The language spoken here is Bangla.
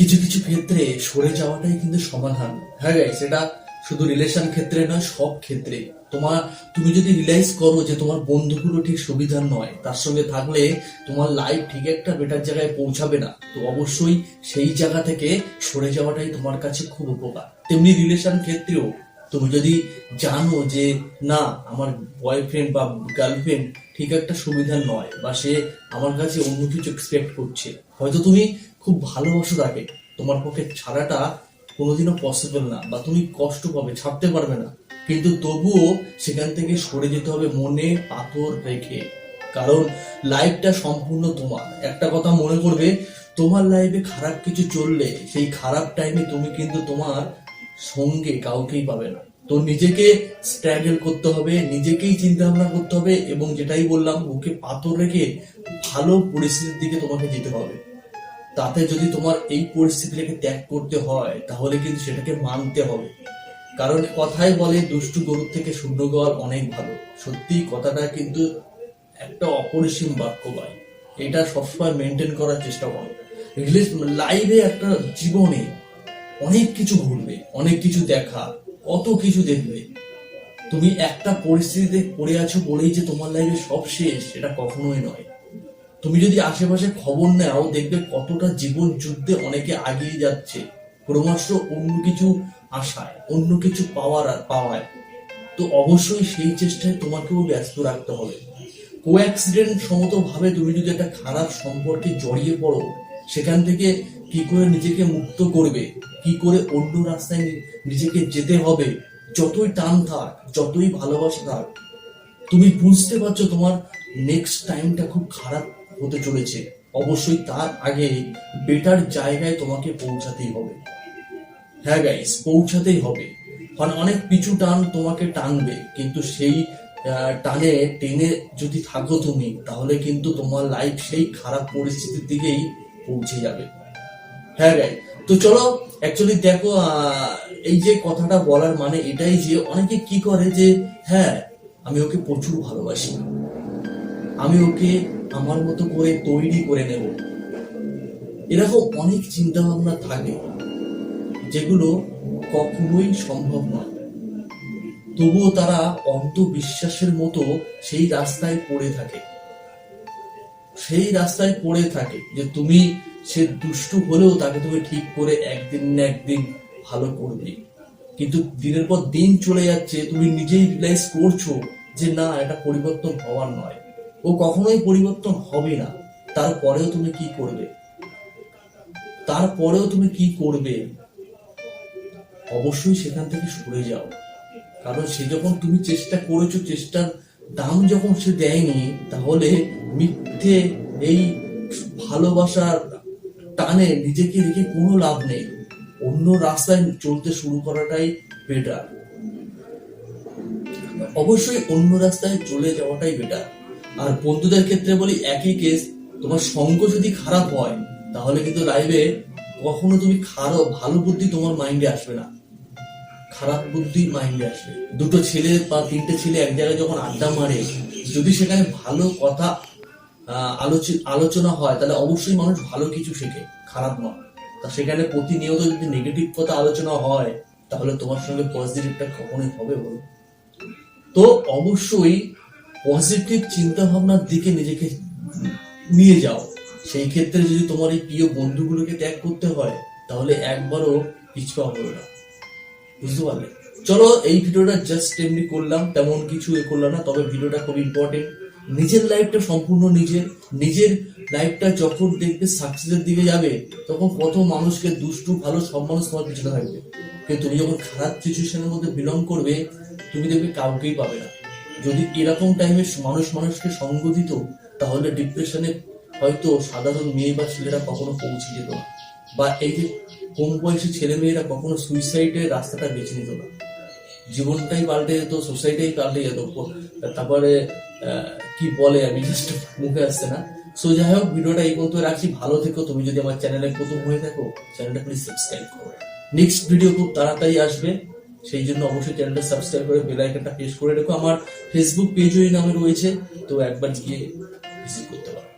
কিছু কিছু ক্ষেত্রে সরে যাওয়াটাই কিন্তু সমাধান। হ্যাঁ গাই সেটা শুধু রিলেশন ক্ষেত্রে নয়, সব ক্ষেত্রে। তোমার, তুমি যদি রিয়েলাইজ করো যে তোমার বন্ধুগুলো ঠিক সুবিধার নয়, তার সঙ্গে থাকলে তোমার লাইফ ঠিক একটা বেটার জায়গায় পৌঁছাবে না। তো অবশ্যই সেই জায়গা থেকে সরে যাওয়াটাই তোমার কাছে খুব উপকার। তেমনি রিলেশন ক্ষেত্রেও তুমি যদি জানো যে, না, আমার বয়ফ্রেন্ড বা গার্লফ্রেন্ড ঠিক একটা সুবিধা নয় বা সে আমার কাছে অন্য কিছু এক্সপেক্ট করছে, হয়তো তুমি খুব ভালোবাসো তাকে। তোমার পক্ষে ছাড়াটা কোনোদিনও পসিবল না বা তুমি কষ্ট পাবে, ছাড়তে পারবে না। কিন্তু তবুও সেখান থেকে সরে যেতে হবে মনে পাথর রেখে। কারণ লাইফটা সম্পূর্ণ তোমার। একটা কথা মনে করবে, তোমার লাইফে খারাপ কিছু চললে সেই খারাপ টাইমে তুমি কিন্তু তোমার সঙ্গে কাউকেই পাবে না। তো নিজেকে স্ট্রাগল করতে হবে, নিজেকেই চিন্তা ভাবনা করতে হবে এবং যেটাই বললাম বুকে পাথর রেখে ভালো পরিস্থিতির দিকে তোমাকে যেতে হবে। তাতে যদি তোমার এই পরিস্থিতিটাকে ত্যাগ করতে হয়, তাহলে কিন্তু সেটাকে মানতে হবে। কারণ কথাই বলে, দুষ্টু গরুর থেকে শূন্য গোয়াল অনেক ভালো। সত্যি কথাটা কিন্তু একটা অপরিসীম বাক্য ভাই। এটা সবসময় মেনটেন করার চেষ্টা করো। রিলিজ লাইভে একটা জীবনে অনেক কিছু ঘুরবে, অনেক কিছু দেখা, কত কিছু দেখবে। তুমি একটা পরিস্থিতিতে পড়ে আছো বলেই যে তোমার লাইফে সব শেষ, এটা কখনোই নয়। তুমি যদি আশেপাশে খবর নাও, দেখবে কতটা জীবন যুদ্ধে অনেকে আগিয়ে যাচ্ছে। ক্রমশ অন্য কিছু আশায়, অন্য কিছু পাওয়ার আর পাওয়ায়। তো অবশ্যই সেই চেষ্টায় তোমাকেও ব্যস্ত রাখতে হবে। কো অ্যাক্সিডেন্ট সমত ভাবে তুমি যদি একটা খারাপ সম্পর্কে জড়িয়ে পড়ো সেখান থেকে কি করে নিজেকে মুক্ত করবে? কি করে অন্য রাস্তায় নিজেকে যেতে হবে? যতই টান থাক, যতই ভালোবাসা থাক, তুমি বুঝতে পারছ তোমার নেক্সট টাইমটা খুব খারাপ হতে চলেছে। অবশ্যই তার আগে বেটার জায়গায় তোমাকে পৌঁছাতেই হবে। হ্যাঁ গাইস পৌঁছাতেই হবে। কারণ অনেক পিছু টান তোমাকে টানবে, কিন্তু সেই টানে, টেনে যদি থাকো তুমি, তাহলে কিন্তু তোমার লাইফ সেই খারাপ পরিস্থিতির দিকেই পৌঁছে যাবে। হ্যাঁ গাই তো চলো অ্যাকচুয়ালি দেখো এই যে কথাটা বলার মানে এটাই যে অনেকে কি করে যে হ্যাঁ আমি ওকে প্রচুর ভালোবাসি। আমি ওকে আমার মতো করে তৈরি করে নেব। এরকম অনেক চিন্তা ভাবনা থাকে, যেগুলো কখনোই সম্ভব নয়। তবুও তারা অন্ধবিশ্বাসের মতো সেই রাস্তায় পড়ে থাকে। সেই রাস্তায় পড়ে থাকে যে তুমি সে দুষ্টু হলেও তাকে তুমি ঠিক করে একদিন না একদিন ভালো করবে। কিন্তু দিনের পর দিন চলে যাচ্ছে, তুমি নিজেই রিয়েলাইজ করছ যে না, এটা পরিবর্তন হওয়ার নয়। ও কখনোই পরিবর্তন হবে না। তারপরেও তুমি কি করবে? তারপরেও তুমি কি করবে? অবশ্যই সেখান থেকে সরে যাও। কারণ সে যখন তুমি চেষ্টা করেছ, চেষ্টার দাম যখন সে দেয়নি, তাহলে মিথ্যে এই ভালোবাসার টানে নিজেকে রেখে কোনো লাভ নেই। অন্য রাস্তায় চলতে শুরু করাটাই বেটার অবশ্যই অন্য রাস্তায় চলে যাওয়াটাই বেটার আর বন্ধুদের ক্ষেত্রে বলি, একই কেস তোমার সঙ্গ যদি খারাপ হয়, তাহলে কিন্তু লাইভে কখনো তুমি খারাপ, ভালো বুদ্ধি তোমার মাইন্ডে আসবে না। খারাপ বুদ্ধি মাইন্ডে আসবে। দুটো ছেলে বা তিনটে ছেলে এক জায়গায় যখন আড্ডা মারে, যদি সেখানে ভালো কথা আলোচনা হয়, তাহলে অবশ্যই মানুষ ভালো কিছু শেখে, খারাপ নয়। তা সেখানে প্রতিনিয়ত যদি নেগেটিভ কথা আলোচনা হয়, তাহলে তোমার সঙ্গে পজিটিভটা কখনোই হবে বলো? তো অবশ্যই পজিটিভ চিন্তা ভাবনার দিকে নিজেকে নিয়ে যাও। সেই ক্ষেত্রে যদি তোমার এই প্রিয় বন্ধুগুলোকে ত্যাগ করতে হয়, তাহলে একবারও পিছপা হবে না। বুঝতে পারলে? চলো, এই ভিডিওটা জাস্ট এমনি করলাম, তেমন কিছু এ করলাম না, তবে ভিডিওটা খুব ইম্পর্টেন্ট নিজের লাইফটা সম্পূর্ণ নিজের নিজের লাইফটা যখন দেখবে সাকসেসের দিকে যাবে, তখন কত মানুষকে দুষ্টু, ভালো সব মানুষ তোমার পিছনে থাকবে। কিন্তু তুমি যখন খারাপ সিচুয়েশনের মধ্যে বিলং করবে, তুমি দেখবে কাউকেই পাবে না। যদি এরকম টাইমে মানুষ মানুষকে সঙ্গ দিত, তাহলে ডিপ্রেশনে হয়তো সাধারণ মেয়ে বা ছেলেরা কখনো পৌঁছে যেত না। বা এই যে কম বয়সী ছেলে মেয়েরা কখনো সুইসাইডের রাস্তাটা বেছে নিত না। জীবনটাই পাল্টে যেত সোসাইটিই পাল্টে যেত। তারপরে কি বলে আমি জাস্ট মুখে আসছে না। সো যাই হোক, ভিডিওটা এই পর্যন্ত রাখছি। ভালো থেকো। তুমি যদি আমার চ্যানেলে প্রথম হয়ে থাকো চ্যানেলটা প্লিজ সাবস্ক্রাইব করো। নেক্সট ভিডিও খুব তাড়াতাড়ি আসবে। সেই জন্য অবশ্যই চ্যানেলটা সাবস্ক্রাইব করে বেল আইকনটা প্রেস করে রেখো। আমার ফেসবুক পেজও এই নামে রয়েছে। তো একবার গিয়ে ভিজিট করতে পারো।